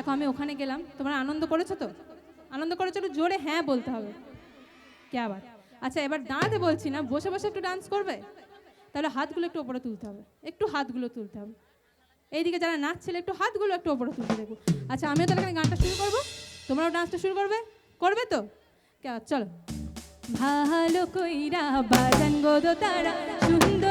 দেখো, আমি ওখানে গেলাম। তোমরা আনন্দ করেছ তো? আনন্দ করেছ একটু জোরে হ্যাঁ বলতে হবে। কে আবার? আচ্ছা এবার দাঁড়াতে বলছি না, বসে বসে একটু ডান্স করবে? তাহলে হাতগুলো একটু ওপরে তুলতে হবে। একটু হাতগুলো তুলতে হবে। এইদিকে যারা নাচছিল, একটু হাতগুলো একটু ওপরে তুলতে দেখব আচ্ছা আমিও তাহলে এখানে গানটা শুরু করব। তোমরাও ডান্সটা শুরু করবে? করবে তো? কে- চলো। ভালো কইরা বাজান গো তারা, সুন্দর